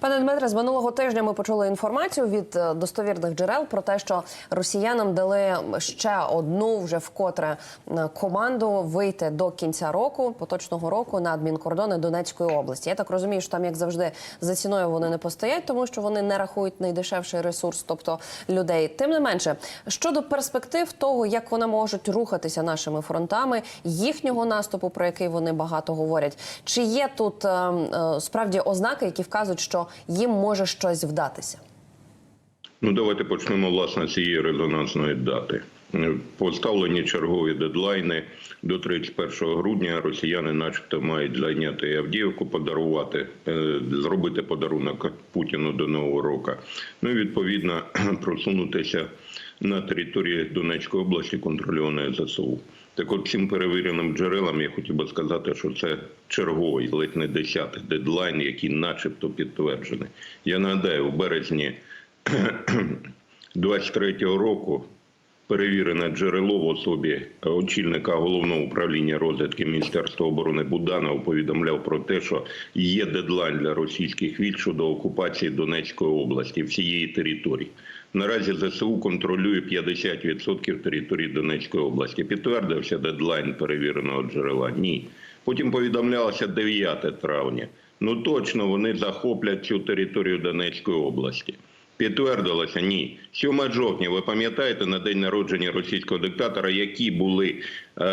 Пане Дмитре, з минулого тижня ми почули інформацію від е, достовірних джерел про те, що росіянам дали ще одну вже вкотре е, команду вийти до кінця року, поточного року, на адмінкордони Донецької області. Я так розумію, що там, як завжди, за ціною вони не постоять, тому що вони не рахують найдешевший ресурс, тобто людей. Тим не менше, щодо перспектив того, як вони можуть рухатися нашими фронтами, їхнього наступу, про який вони багато говорять, чи є тут е, е, справді ознаки, які вказують, що їм може щось вдатися? Ну, давайте почнемо власне з цієї резонансної дати. Е, Поставлені чергові дедлайни до 31 грудня. Росіяни, начебто, мають зайняти Авдіївку, подарувати, е, зробити подарунок Путіну до нового року. Ну і відповідно просунутися на території Донецької області, контрольованої ЗСУ. Так от цим перевіреним джерелам я хотів би сказати, що це черговий, ледь не десятий дедлайн, який начебто підтверджений. Я нагадаю, в березні 23-го року перевірене джерело в особі очільника головного управління розвідки Міністерства оборони Буданов повідомляв про те, що є дедлайн для російських військ щодо окупації Донецької області всієї території. Наразі ЗСУ контролює 50% території Донецької області. Підтвердився дедлайн перевіреного джерела? Ні. Потім повідомлялося 9 травня. Ну точно вони захоплять цю територію Донецької області. Підтвердилося ні. 7 жовтня, ви пам'ятаєте, на день народження російського диктатора, які були е,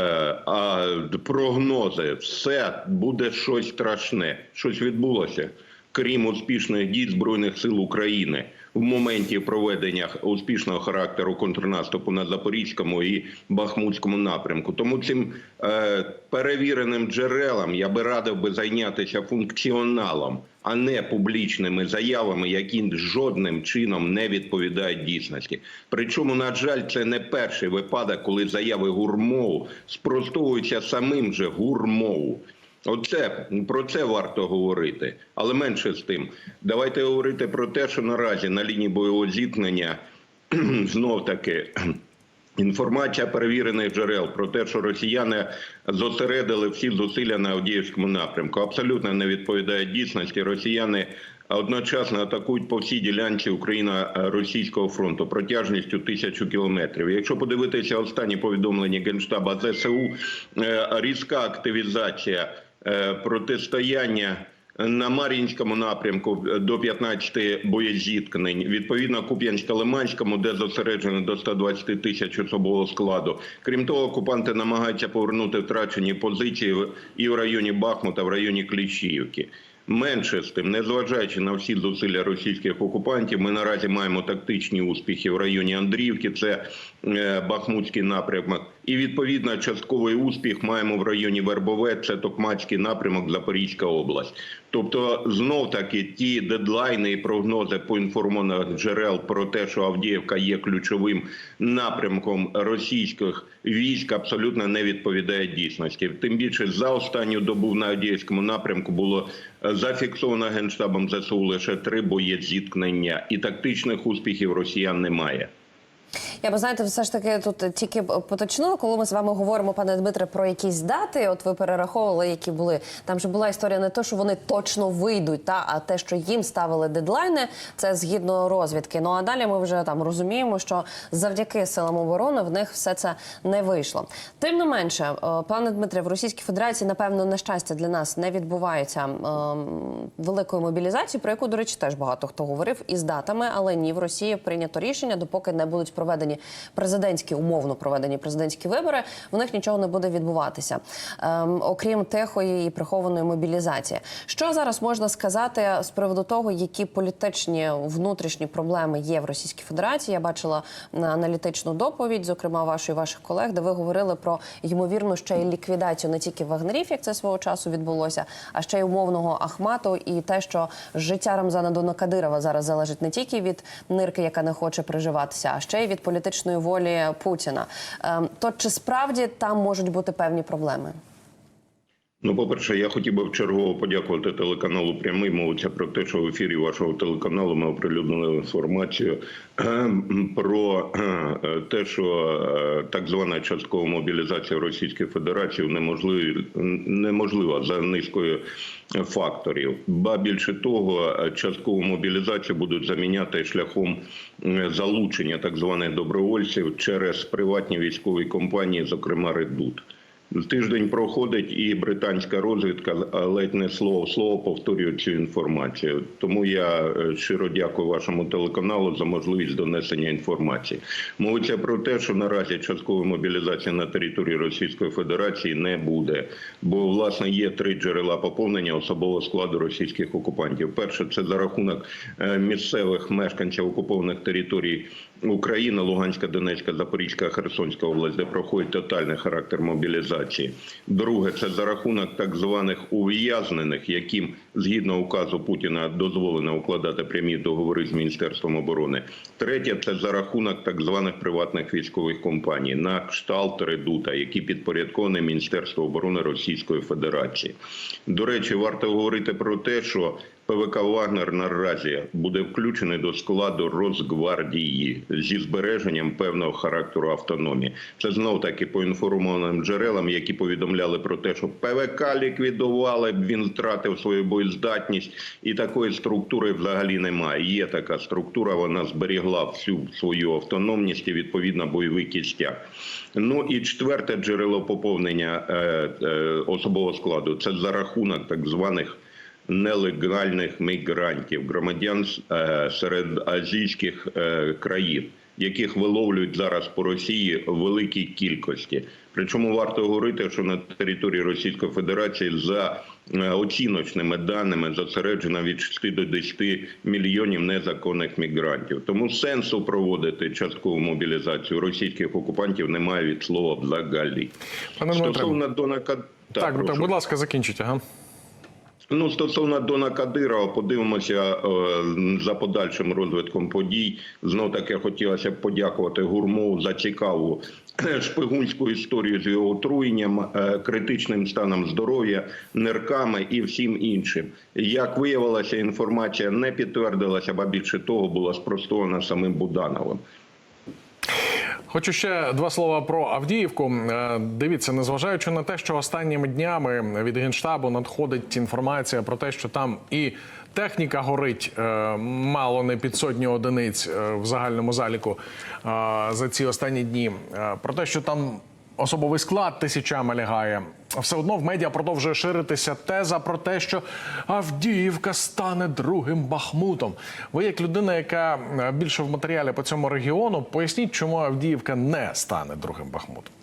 а, прогнози, все буде щось страшне. Щось відбулося, крім успішних дій Збройних сил України в моменті проведення успішного характеру контрнаступу на Запорізькому і Бахмутському напрямку. Тому цим е, перевіреним джерелам я би радив би зайнятися функціоналом, а не публічними заявами, які жодним чином не відповідають дійсності. Причому, на жаль, це не перший випадок, коли заяви гурмову спростовуються самим же гурмову. Оце про це варто говорити, але менше з тим. Давайте говорити про те, що наразі на лінії бойового зіткнення знов таки. Інформація перевірених джерел про те, що росіяни зосередили всі зусилля на Авдіївському напрямку, абсолютно не відповідає дійсності. Росіяни одночасно атакують по всій ділянці Україно-російського фронту протяжністю тисячу кілометрів. Якщо подивитися останні повідомлення генштаба ЗСУ, е, різка активізація протистояння. На Мар'їнському напрямку до 15 боєзіткнень, відповідно Куп'янсько-Лиманському, де зосереджено до 120 тисяч особового складу. Крім того, окупанти намагаються повернути втрачені позиції і в районі Бахмута, в районі Кліщіївки. Менше з тим, незважаючи на всі зусилля російських окупантів, ми наразі маємо тактичні успіхи в районі Андріївки, це е, Бахмутський напрямок, і відповідно частковий успіх маємо в районі Вербове, це Токмацький напрямок, Запорізька область. Тобто, знов таки ті дедлайни і прогнози поінформованих джерел про те, що Авдіївка є ключовим напрямком російських військ, абсолютно не відповідає дійсності. Тим більше за останню добу на Авдіївському напрямку було е, зафіксовано генштабом ЗСУ лише три боєзіткнення, і тактичних успіхів росіян немає. Я би знаєте, все ж таки тут тільки поточнило, коли ми з вами говоримо, пане Дмитре, про якісь дати. От ви перераховували, які були там. же була історія не то, що вони точно вийдуть, та а те, що їм ставили дедлайни, це згідно розвідки. Ну а далі ми вже там розуміємо, що завдяки силам оборони в них все це не вийшло. Тим не менше, е, пане Дмитре, в Російській Федерації, напевно, на щастя для нас не відбувається ем, великої мобілізації, про яку, до речі, теж багато хто говорив із датами, але ні, в Росії прийнято рішення, допоки не будуть проведені президентські умовно проведені президентські вибори, в них нічого не буде відбуватися, ем, окрім тихої і прихованої мобілізації. Що зараз можна сказати з приводу того, які політичні внутрішні проблеми є в Російській Федерації? Я бачила на аналітичну доповідь, зокрема вашої ваших колег, де ви говорили про ймовірну ще й ліквідацію не тільки вагнерів, як це свого часу відбулося, а ще й умовного Ахмату, і те, що життя Рамзана Дона Кадирова зараз залежить не тільки від нирки, яка не хоче приживатися, а ще й від політичної волі Путіна. Ем, То чи справді там можуть бути певні проблеми? Ну, по-перше, я хотів би вчергово подякувати телеканалу Прямий. Мовиться про те, що в ефірі вашого телеканалу ми оприлюднили інформацію про те, що е, так звана часткова мобілізація Російської Федерації неможлива, неможлива за низкою факторів. Ба більше того, е, часткову мобілізацію будуть заміняти шляхом залучення так званих добровольців через приватні військові компанії, зокрема Редут. Тиждень проходить, і британська розвідка ледь не слово слово повторює цю інформацію. Тому я е, щиро дякую вашому телеканалу за можливість донесення інформації. Мовиться про те, що наразі часткової мобілізації на території Російської Федерації не буде, бо власне є три джерела поповнення особового складу російських окупантів. Перше це за рахунок е, місцевих мешканців окупованих територій України, Луганська, Донецька, Запорізька, Херсонська область, де проходить тотальний характер мобілізації. Друге, це за рахунок так званих ув'язнених, яким згідно указу Путіна дозволено укладати прямі договори з міністерством оборони. Третє це за рахунок так званих приватних військових компаній на кшталт Редута, які підпорядковані Міністерству оборони Російської Федерації. До речі, варто говорити про те, що ПВК Вагнер наразі буде включений до складу Росгвардії зі збереженням певного характеру автономії. Це знов таки по інформованим джерелам, які повідомляли про те, що ПВК ліквідували, він втратив свою боєздатність, і такої структури взагалі немає. Є така структура, вона зберігла всю свою автономність і відповідно бойовий кістяк. Ну і четверте джерело поповнення е, е, особового складу це за рахунок так званих нелегальних мігрантів, громадян е, серед азійських е, країн, яких виловлюють зараз по Росії в великій кількості. Причому варто говорити, що на території Російської Федерації за е, оціночними даними зосереджено від 6 до 10 мільйонів незаконних мігрантів. Тому сенсу проводити часткову мобілізацію російських окупантів немає від слова взагалі. Стосовно Дона Кад... так, так, прошу. будь ласка, закінчіть. Ага. Ну, стосовно Дона Кадирова, подивимося е, за подальшим розвитком подій. Знов таки хотілося б подякувати Гурмову за цікаву шпигунську історію з його отруєнням, е, критичним станом здоров'я, нирками і всім іншим. Як виявилося, інформація не підтвердилася, ба більше того, була спростована самим Будановим. Хочу ще два слова про Авдіївку. Е, Дивіться, незважаючи на те, що останніми днями від генштабу надходить інформація про те, що там і техніка горить е, мало не під сотню одиниць е, в загальному заліку за ці останні дні. Про те, що там особовий склад тисячами лягає. Все одно в медіа продовжує ширитися теза про те, що Авдіївка стане другим Бахмутом. Ви, як людина, яка е, більше в матеріалі по цьому регіону, поясніть, чому Авдіївка не стане другим Бахмутом.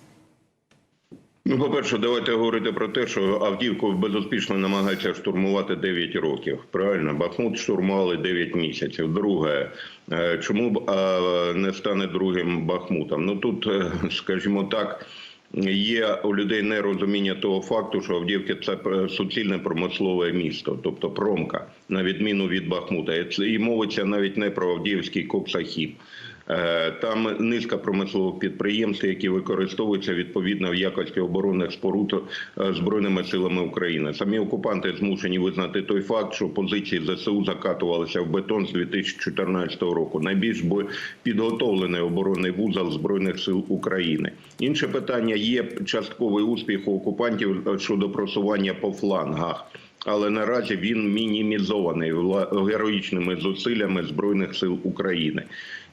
Ну, по-перше, давайте говорити про те, що Авдіївку безуспішно намагаються штурмувати 9 років. Правильно, Бахмут штурмували 9 місяців. Друге, е, чому б не стане другим Бахмутом? Ну тут, е, скажімо так. Є у людей нерозуміння того факту, що Авдіївка – це е, суцільне промислове місто, тобто промка, на відміну від Бахмута. І мовиться навіть не про Авдіївський коксахіп. Е, Там низка промислових підприємств, які використовуються відповідно в якості оборонних споруд е, збройними силами України. Самі окупанти змушені визнати той факт, що позиції ЗСУ закатувалися в бетон з 2014 року. Найбільш підготовлений оборонний вузол збройних сил України. Інше питання є частковий успіх у окупантів е, щодо просування по флангах. Але наразі він мінімізований героїчними зусиллями збройних сил України.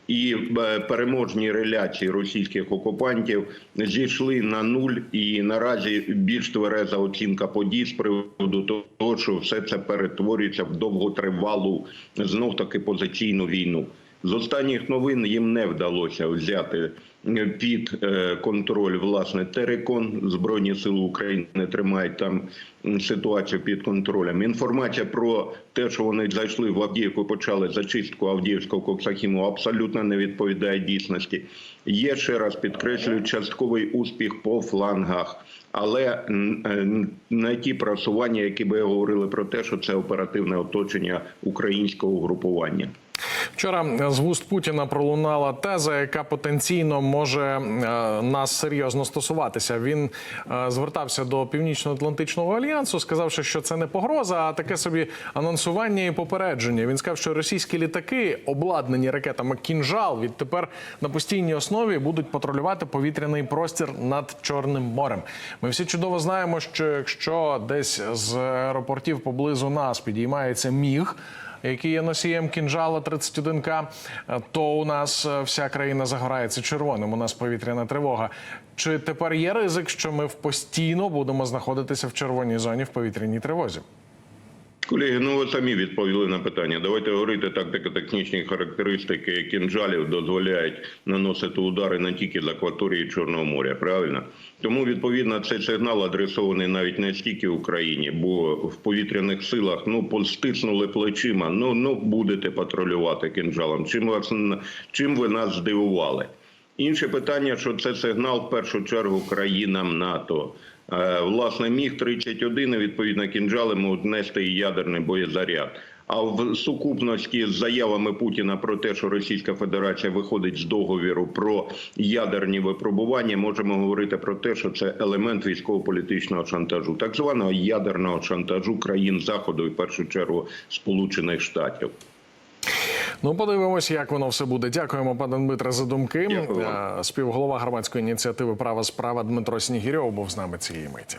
І е, переможні реляції російських окупантів зійшли на нуль, і наразі більш твереза оцінка подій з приводу того, що все це перетворюється в довготривалу знов таки позиційну війну. З останніх новин їм не вдалося взяти е, під е, контроль власне Терекон. Збройні сили України тримають там ситуацію під контролем. Інформація про те, що вони зайшли в Авдіївку, почали зачистку Авдіївського коксахіму, абсолютно не відповідає дійсності. Є ще раз підкреслюю частковий успіх по флангах. Але е, не ті просування, які би говорили про те, що це оперативне оточення українського групування. Вчора з вуст Путіна пролунала теза, яка потенційно може е, нас серйозно стосуватися. Він е, звертався до Північно-Атлантичного альянсу, сказавши, що це не погроза, а таке собі анонсування і попередження. Він сказав, що російські літаки, обладнані ракетами кінжал, відтепер на постійній основі будуть патрулювати повітряний простір над Чорним морем. Ми всі чудово знаємо, що якщо десь з аеропортів поблизу нас підіймається міг який є носієм кінжала 31К, то у нас е, вся країна загорається червоним. У нас повітряна тривога. Чи тепер є ризик, що ми постійно будемо знаходитися в червоній зоні в повітряній тривозі? Колеги, ну ви самі відповіли на питання. Давайте говорити тактико-технічні характеристики кінжалів дозволяють наносити удари не тільки з акваторії Чорного моря, правильно? Тому відповідно цей сигнал адресований навіть не стільки Україні, бо в повітряних силах ну постиснули плечима. Ну ну будете патрулювати кінжалом. Чим вас чим ви нас здивували? Інше питання, що це сигнал в першу чергу країнам НАТО. Е, Власне, міг 31 і відповідно кінжали можуть нести і ядерний боєзаряд. А в сукупності з заявами Путіна про те, що Російська Федерація виходить з договіру про ядерні випробування, можемо говорити про те, що це елемент військово-політичного шантажу, так званого ядерного шантажу країн заходу, і в першу чергу Сполучених Штатів. Ну, подивимось, як воно все буде. Дякуємо, пане Дмитре, за думки. Дякую. Е, Співголова громадської ініціативи Права справа Дмитро Снігірьов був з нами цієї миті.